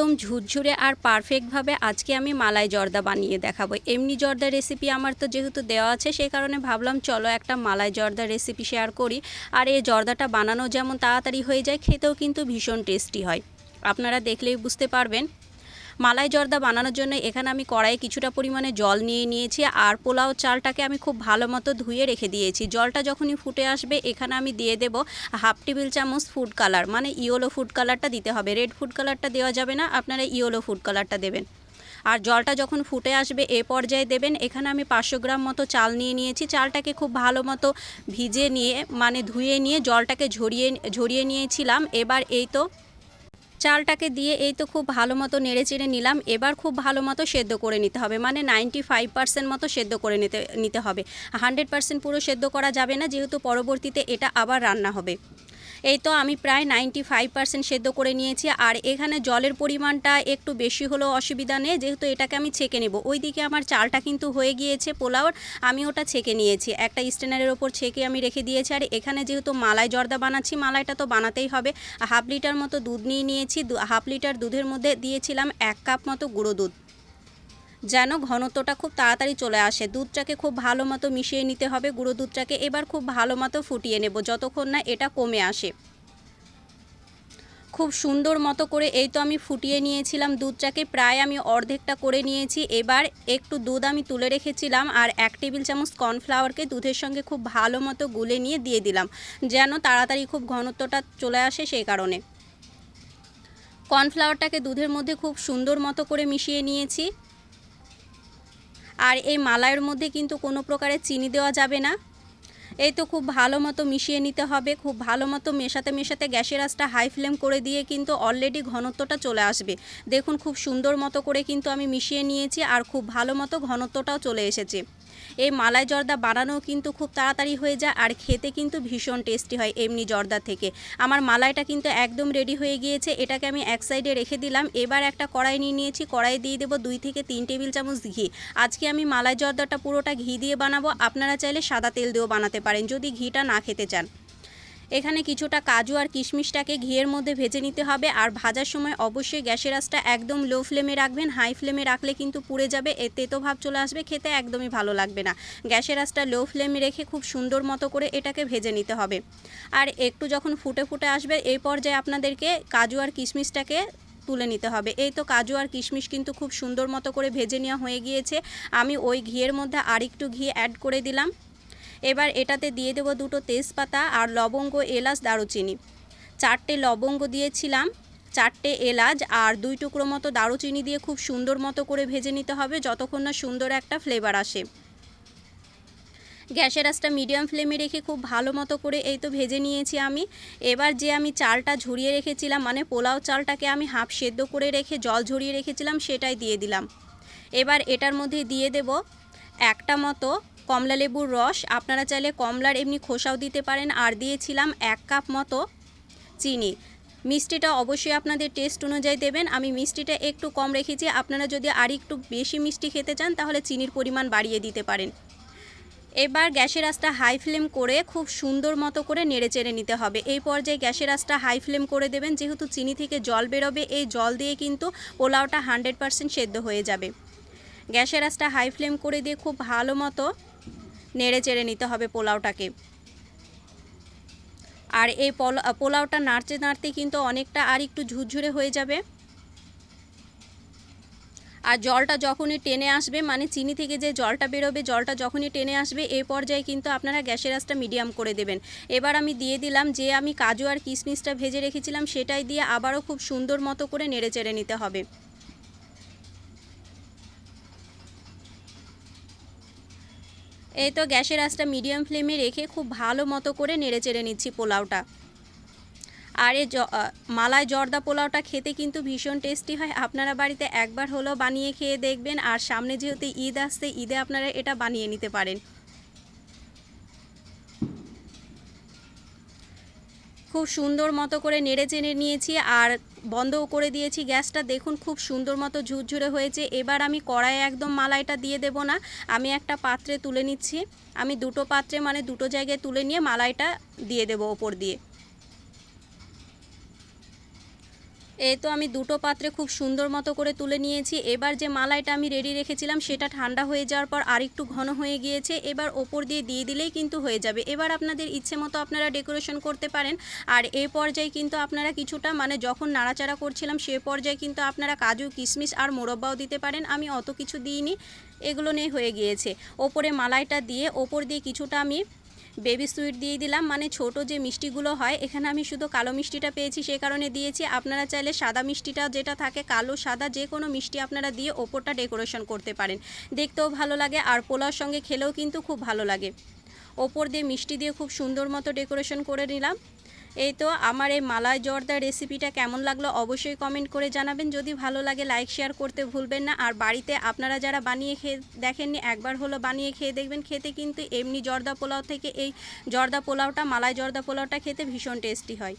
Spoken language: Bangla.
একদম ঝুরঝুরে আর পারফেক্টভাবে আজকে আমি মালাই জর্দা বানিয়ে দেখাবো। এমনি জর্দা রেসিপি আমার তো যেহেতু দেওয়া আছে, সেই কারণে ভাবলাম চলো একটা মালাই জর্দা রেসিপি শেয়ার করি। আর এই জর্দাটা বানানো যেমন তাড়াতাড়ি হয়ে যায়, খেতেও কিন্তু ভীষণ টেস্টি হয়। আপনারা দেখলেই বুঝতে পারবেন। মালাই জর্দা বানানোর জন্য এখানে আমি কড়াইয়ে কিছুটা পরিমাণে জল নিয়ে নিয়েছি আর পোলাও চালটাকে আমি খুব ভালো মতো ধুয়ে রেখে দিয়েছি। জলটা যখনই ফুটে আসবে, এখানে আমি দিয়ে দেব হাফ টেবিল চামচ ফুড কালার মানে ইয়েলো ফুড কালারটা দিতে হবে। রেড ফুড কালারটা দেওয়া যাবে না, আপনারা ইয়েলো ফুড কালারটা দেবেন। আর জলটা যখন ফুটে আসবে, এ পর্যায়ে দেবেন, এখানে আমি পাঁচশো গ্রাম মতো চাল নিয়ে নিয়েছি। চালটাকে খুব ভালো মতো ভিজে নিয়ে মানে ধুয়ে নিয়ে জলটাকে ঝরিয়ে ঝরিয়ে নিয়েছিলাম। এবার এই তো চালটাকে দিয়ে এই তো খুব ভালো মতো নেড়ে চেড়ে নিলাম। এবার খুব ভালো মতো সেদ্ধ করে নিতে হবে। মানে নাইনটি ফাইভ পার্সেন্ট মতো সেদ্ধ করে নিতে নিতে হবে। হান্ড্রেড পার্সেন্ট পুরো সেদ্ধ করা যাবে না, যেহেতু পরবর্তীতে এটা আবার রান্না হবে। এই তো আমি প্রায় নাইনটি ফাইভ পার্সেন্ট সেদ্ধ করে নিয়েছি। আর এখানে জলের পরিমাণটা একটু বেশি হলেও অসুবিধা নেই, যেহেতু এটাকে আমি ছেঁকে নেব। ওইদিকে আমার চালটা কিন্তু হয়ে গিয়েছে পোলাওর আমি ওটা ছেঁকে নিয়েছি। একটা স্ট্যান্ডারের ওপর ছেঁকে আমি রেখে দিয়েছি। আর এখানে যেহেতু মালাই জর্দা বানাচ্ছি, মালাইটা তো বানাতেই হবে। হাফ লিটার মতো দুধ নিয়ে নিয়েছি হাফ লিটার দুধের মধ্যে দিয়েছিলাম এক কাপ মতো গুঁড়ো দুধ। যেন ঘনত্বটা খুব তাড়াতাড়ি চলে আসে। দুধটাকে খুব ভালো মতো মিশিয়ে নিতে হবে। গুঁড়ো দুধটাকে এবার খুব ভালো মতো ফুটিয়ে নেব, যতক্ষণ না এটা কমে আসে। খুব সুন্দর মতো করে এই তো আমি ফুটিয়ে নিয়েছিলাম দুধটাকে, প্রায় আমি অর্ধেকটা করে নিয়েছি। এবার একটু দুধ আমি তুলে রেখেছিলাম আর এক টেবিল চামচ কর্নফ্লাওয়ারকে দুধের সঙ্গে খুব ভালো মতো গুলে নিয়ে দিয়ে দিলাম, যেন তাড়াতাড়ি খুব ঘনত্বটা চলে আসে সেই কারণে। কর্নফ্লাওয়ারটাকে দুধের মধ্যে খুব সুন্দর মতো করে মিশিয়ে নিয়েছি। আর এই মালাইয়ের মধ্যে কিন্তু কোনো প্রকারে চিনি দেওয়া যাবে না। এই তো খুব ভালো মতো মিশিয়ে নিতে হবে, খুব ভালো মতো মেশাতে মেশাতে গ্যাসের আঁচটা হাই ফ্লেম করে দিয়ে কিন্তু অলরেডি ঘনত্বটা চলে আসবে। দেখুন খুব সুন্দর মতো করে কিন্তু আমি মিশিয়ে নিয়েছি আর খুব ভালো মতো ঘনত্বটাও চলে এসেছে। এই মালাই জর্দা বানানো কিন্তু খুব তাড়াতাড়ি হয়ে যায় আর খেতে কিন্তু ভীষণ টেস্টি হয় এমনি জর্দা থেকে। আমার মালাইটা কিন্তু একদম রেডি হয়ে গিয়েছে, এটাকে আমি এক সাইডে রেখে দিলাম। এবার একটা কড়াই নিয়ে নিয়েছি কড়াই দিয়ে দেবো দুই থেকে তিন টেবিল চামচ ঘি। আজকে আমি মালাই জর্দাটা পুরোটা ঘি দিয়ে বানাবো, আপনারা চাইলে সাদা তেল দিয়েও বানাতে পারেন, যদি ঘিটা না খেতে চান। এখানে কিছুটা কাজু আর কিশমিশটাকে ঘিয়ের মধ্যে ভেজে নিতে হবে। আর ভাজার সময় অবশ্যই গ্যাসের আঁচটা একদম লো ফ্লেমে রাখবেন। হাই ফ্লেমে রাখলে কিন্তু পুড়ে যাবে। এ তেতো ভাব চলে আসবে। খেতে একদমই ভালো লাগবে না। গ্যাসের আঁচটা লো ফ্লেমে রেখে খুব সুন্দর মতো করে এটাকে ভেজে নিতে হবে। আর একটু যখন ফুটে ফুটে আসবে, এই পর্যায়ে আপনাদেরকে কাজু আর কিশমিশটাকে তুলে নিতে হবে। এই তো কাজু আর কিশমিশ কিন্তু খুব সুন্দর মতো করে ভেজে নেওয়া হয়ে গিয়েছে। আমি ওই ঘিয়ের মধ্যে আরেকটু ঘি অ্যাড করে দিলাম। এবার এটাতে দিয়ে দেবো দুটো তেজপাতা আর লবঙ্গ, এলাচ, দারুচিনি। চারটে লবঙ্গ দিয়েছিলাম, চারটে এলাচ আর দুই টুকরো মতো দারুচিনি দিয়ে খুব সুন্দর মতো করে ভেজে নিতে হবে যতক্ষণ না সুন্দর একটা ফ্লেভার আসে। গ্যাসের আঁচটা মিডিয়াম ফ্লেমে রেখে খুব ভালো মতো করে এই তো ভেজে নিয়েছি আমি। এবার যে আমি চালটা ঝরিয়ে রেখেছিলাম মানে পোলাও চালটাকে আমি হাফ সেদ্ধ করে রেখে জল ঝরিয়ে রেখেছিলাম, সেটাই দিয়ে দিলাম। এবার এটার মধ্যে দিয়ে দেব একটা মতো কমলা লেবুর রস। আপনারা চাইলে কমলার এমনি খোসাও দিতে পারেন। আর দিয়েছিলাম এক কাপ মতো চিনি। মিষ্টিটা অবশ্যই আপনাদের টেস্ট অনুযায়ী দেবেন। আমি মিষ্টিটা একটু কম রেখেছি। আপনারা যদি আর একটু বেশি মিষ্টি খেতে চান, তাহলে চিনির পরিমাণ বাড়িয়ে দিতে পারেন। এবার গ্যাসের আঁচটা হাই ফ্লেম করে খুব সুন্দর মতো করে নেড়ে চেড়ে নিতে হবে। এই পর্যায়ে গ্যাসের আঁচটা হাই ফ্লেম করে দেবেন। যেহেতু চিনি থেকে জল বেরোবে, এই জল দিয়ে কিন্তু পোলাওটা হান্ড্রেড পারসেন্ট সেদ্ধ হয়ে যাবে। গ্যাসের আঁচটা হাই ফ্লেম করে দিয়ে খুব ভালো মতো নেড়ে চেড়ে নিতে হবে পোলাওটাকে। আর এই পোলাওটা নাড়তে নাড়তে কিন্তু অনেকটা আর একটু ঝুরঝুরে হয়ে যাবে। আর জলটা যখনই টেনে আসবে মানে চিনি থেকে যে জলটা বেরোবে, জলটা যখনই টেনে আসবে এই পর্যায়ে কিন্তু আপনারা গ্যাসের আঁচটা মিডিয়াম করে দেবেন। এবার আমি দিয়ে দিলাম যে আমি কাজু আর কিশমিশটা ভেজে রেখেছিলাম, সেটাই দিয়ে আবারও খুব সুন্দর মতো করে নেড়ে চেড়ে নিতে হবে। এই তো গ্যাসের আঁচটা মিডিয়াম ফ্লেমে রেখে খুব ভালো মতো করে নেড়ে চেড়ে নিচ্ছি পোলাওটা। আর এই মালাই জর্দা পোলাওটা খেতে কিন্তু ভীষণ টেস্টি হয়। আপনারা বাড়িতে একবার হলেও বানিয়ে খেয়ে দেখবেন। আর সামনে যেহেতু ঈদ আসছে, ঈদে আপনারা এটা বানিয়ে নিতে পারেন। খুব সুন্দর মতো করে নেড়ে চেড়ে নিয়েছি আর বন্ধও করে দিয়েছি গ্যাসটা। দেখুন খুব সুন্দর মতো ঝুরঝুরে হয়েছে। এবার আমি কড়াইয়ে একদম মালাইটা দিয়ে দেব না। আমি একটা পাত্রে তুলে নিচ্ছি। আমি দুটো পাত্রে মানে দুটো জায়গায় তুলে নিয়ে মালাইটা দিয়ে দেবো ওপর দিয়ে। তো আমি দুটো পাত্রে খুব সুন্দর মতো করে তুলে নিয়েছি। এবার যে মালাইটা আমি রেডি রেখেছিলাম, সেটা ঠান্ডা হয়ে যাওয়ার পর আরেকটু ঘন হয়ে গিয়েছে। এবার ওপর দিয়ে দিয়ে দিলেই কিন্তু হয়ে যাবে। এবার আপনাদের ইচ্ছে মতো আপনারা ডেকোরেশন করতে পারেন। আর এ পর্যায়ে কিন্তু আপনারা কিছুটা মানে যখন নাড়াচাড়া করছিলাম, সে পর্যায়ে কিন্তু আপনারা কাজু, কিশমিশ আর মোরব্বাও দিতে পারেন। আমি অত কিছু দিইনি। এগুলো নিয়ে হয়ে গিয়েছে। ওপরে মালাইটা দিয়ে ওপর দিয়ে কিছুটা আমি বেবি সুইট দিয়ে দিলাম। মানে ছোট যে মিষ্টিগুলো হয়, এখানে আমি শুধু কালো মিষ্টিটা পেয়েছি সেই কারণে দিয়েছি। আপনারা চাইলে সাদা মিষ্টিটা যেটা থাকে, কালো, সাদা, যে কোনো মিষ্টি আপনারা দিয়ে ওপরটা ডেকোরেশন করতে পারেন। দেখতেও ভালো লাগে আর পোলার সঙ্গে খেলেও কিন্তু খুব ভালো লাগে। ওপর দিয়ে মিষ্টি দিয়ে খুব সুন্দর মতো ডেকোরেশন করে নিলাম। এই তো আমার এই মালাই জর্দা রেসিপিটা কেমন লাগল অবশ্যই কমেন্ট করে জানাবেন। যদি ভালো লাগে লাইক শেয়ার করতে ভুলবেন না। আর বাড়িতে আপনারা যারা বানিয়ে খেয়ে দেখেননি, একবার হলো বানিয়ে খেয়ে দেখবেন। খেতে কিন্তু এমনি জর্দা পোলাও থেকে এই জর্দা পোলাওটা, মালাই জর্দা পোলাওটা খেতে ভীষণ টেস্টি হয়।